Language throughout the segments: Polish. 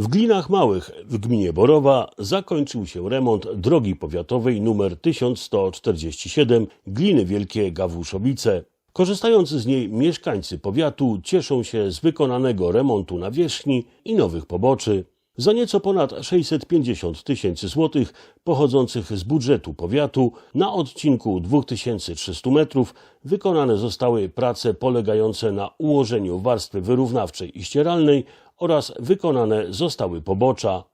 W Glinach Małych w gminie Borowa zakończył się remont drogi powiatowej nr 1147 Gliny Wielkie Gawłuszowice. Korzystający z niej mieszkańcy powiatu cieszą się z wykonanego remontu nawierzchni i nowych poboczy. Za nieco ponad 650 tysięcy złotych pochodzących z budżetu powiatu na odcinku 2300 metrów wykonane zostały prace polegające na ułożeniu warstwy wyrównawczej i ścieralnej oraz wykonane zostały pobocza.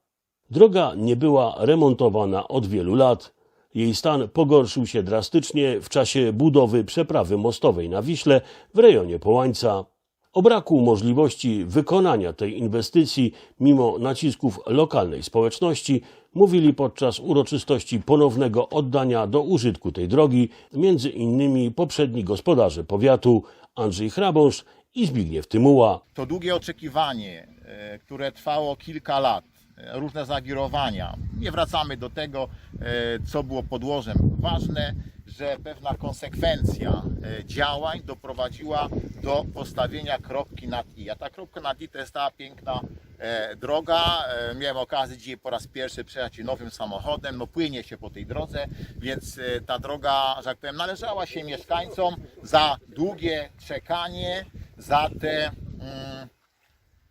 Droga nie była remontowana od wielu lat. Jej stan pogorszył się drastycznie w czasie budowy przeprawy mostowej na Wiśle w rejonie Połańca. O braku możliwości wykonania tej inwestycji mimo nacisków lokalnej społeczności mówili podczas uroczystości ponownego oddania do użytku tej drogi między innymi poprzedni gospodarze powiatu Andrzej Hrabąż i Zbigniew Tymuła. To długie oczekiwanie, e, które trwało kilka lat, e, różne zawirowania. Nie wracamy do tego, e, co było podłożem. Ważne, że pewna konsekwencja działań doprowadziła do postawienia kropki nad i. A ta kropka nad i to jest ta piękna droga. Miałem okazję dzisiaj po raz pierwszy przejechać nowym samochodem. No płynie się po tej drodze, więc ta droga, że tak powiem, należała się mieszkańcom za długie czekanie, za te mm,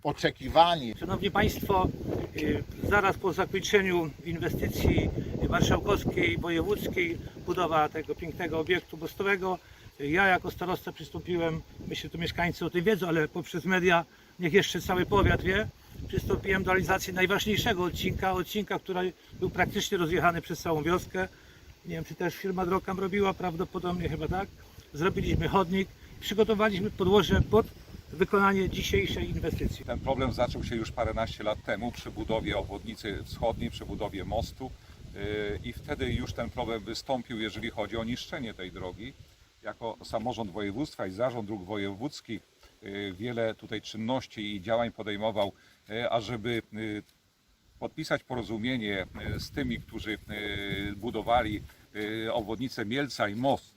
oczekiwanie. Szanowni Państwo, y, zaraz po zakończeniu inwestycji marszałkowskiej, wojewódzkiej, budowa tego pięknego obiektu mostowego, y, ja jako starosta przystąpiłem, myślę, że mieszkańcy o tym wiedzą, ale poprzez media, niech jeszcze cały powiat wie, przystąpiłem do realizacji najważniejszego odcinka, odcinka, który był praktycznie rozjechany przez całą wioskę. Nie wiem, czy też firma Drogam robiła, prawdopodobnie chyba tak. Zrobiliśmy chodnik, przygotowaliśmy podłoże pod wykonanie dzisiejszej inwestycji. Ten problem zaczął się już paręnaście lat temu przy budowie obwodnicy wschodniej, przy budowie mostu yy, i wtedy już ten problem wystąpił, jeżeli chodzi o niszczenie tej drogi. Jako samorząd województwa i zarząd dróg wojewódzkich yy, wiele tutaj czynności i działań podejmował, yy, ażeby podpisać porozumienie z tymi, którzy budowali obwodnicę Mielca i most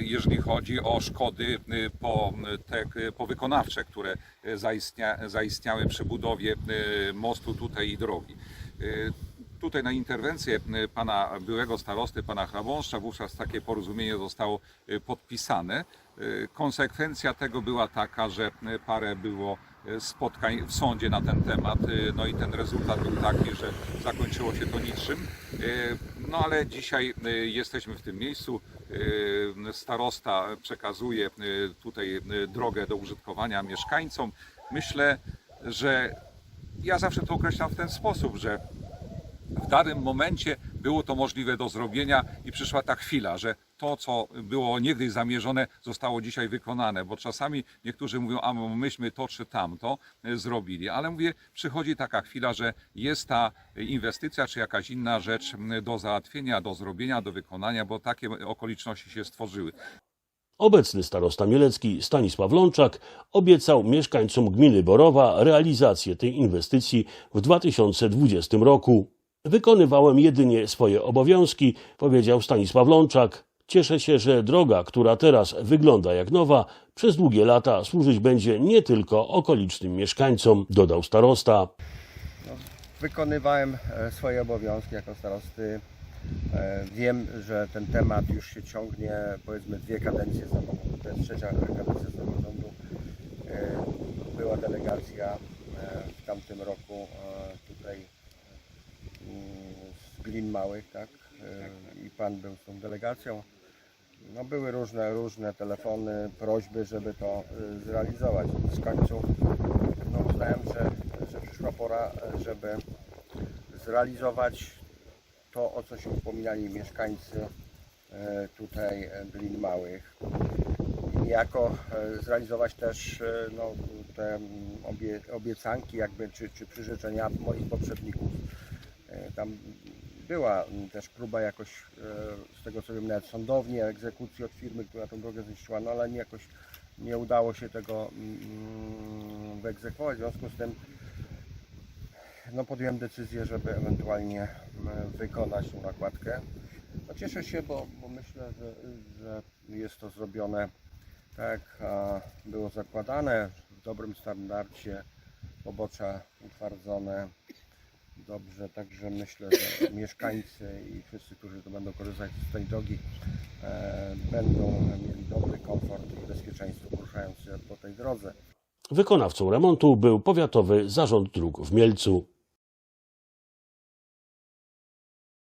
jeżeli chodzi o szkody y, po, te, po wykonawcze, które y, zaistnia, zaistniały przy budowie y, mostu tutaj i drogi. Y, Tutaj na interwencję y, pana byłego starosty, pana Hrabąszcza, wówczas takie porozumienie zostało y, podpisane. Y, Konsekwencja tego była taka, że y, parę było y, spotkań w sądzie na ten temat. y, No i ten rezultat był taki, że zakończyło się to niczym. Y, No ale dzisiaj jesteśmy w tym miejscu. Starosta przekazuje tutaj drogę do użytkowania mieszkańcom. Myślę, że ja zawsze to określam w ten sposób, że w danym momencie było to możliwe do zrobienia i przyszła ta chwila, że to, co było niegdyś zamierzone, zostało dzisiaj wykonane, bo czasami niektórzy mówią, a myśmy to czy tamto e, zrobili, ale mówię, przychodzi taka chwila, że jest ta inwestycja czy jakaś inna rzecz do załatwienia, do zrobienia, do wykonania, bo takie okoliczności się stworzyły. Obecny starosta mielecki Stanisław Lączak obiecał mieszkańcom gminy Borowa realizację tej inwestycji w 2020 roku. Wykonywałem jedynie swoje obowiązki, powiedział Stanisław Lączak. Cieszę się, że droga, która teraz wygląda jak nowa, przez długie lata służyć będzie nie tylko okolicznym mieszkańcom, dodał starosta. wykonywałem e, swoje obowiązki jako starosty. E, Wiem, że ten temat już się ciągnie powiedzmy dwie kadencje samorządu. To jest trzecia kadencja samorządu. E, Była delegacja w tamtym roku tutaj z Glin Małych, tak? E, I pan był z tą delegacją. No, były różne, różne telefony, prośby, żeby to e, zrealizować. W końcu no, uznałem, że, że przyszła pora, e, żeby zrealizować to, o co się upominali mieszkańcy tutaj Glin Małych. I niejako e, zrealizować też no, te mm, obie, obiecanki jakby, czy, czy przyrzeczenia moich poprzedników. Tam była mm, też próba jakoś, e, z tego co wiem, nawet sądownie, egzekucji od firmy, która tą drogę zniszczyła, no ale nie jakoś nie udało się tego mm, wyegzekwować. W związku z tym no, podjąłem decyzję, żeby ewentualnie mm, wykonać tą nakładkę. No, cieszę się, bo, bo myślę, że, że jest to zrobione tak, jak było zakładane, w dobrym standardzie Pobocza utwardzone dobrze, także myślę, że mieszkańcy i wszyscy, którzy tu będą korzystać z tej drogi, e, będą mieli dobry komfort i bezpieczeństwo poruszając się po tej drodze. Wykonawcą remontu był Powiatowy Zarząd Dróg w Mielcu.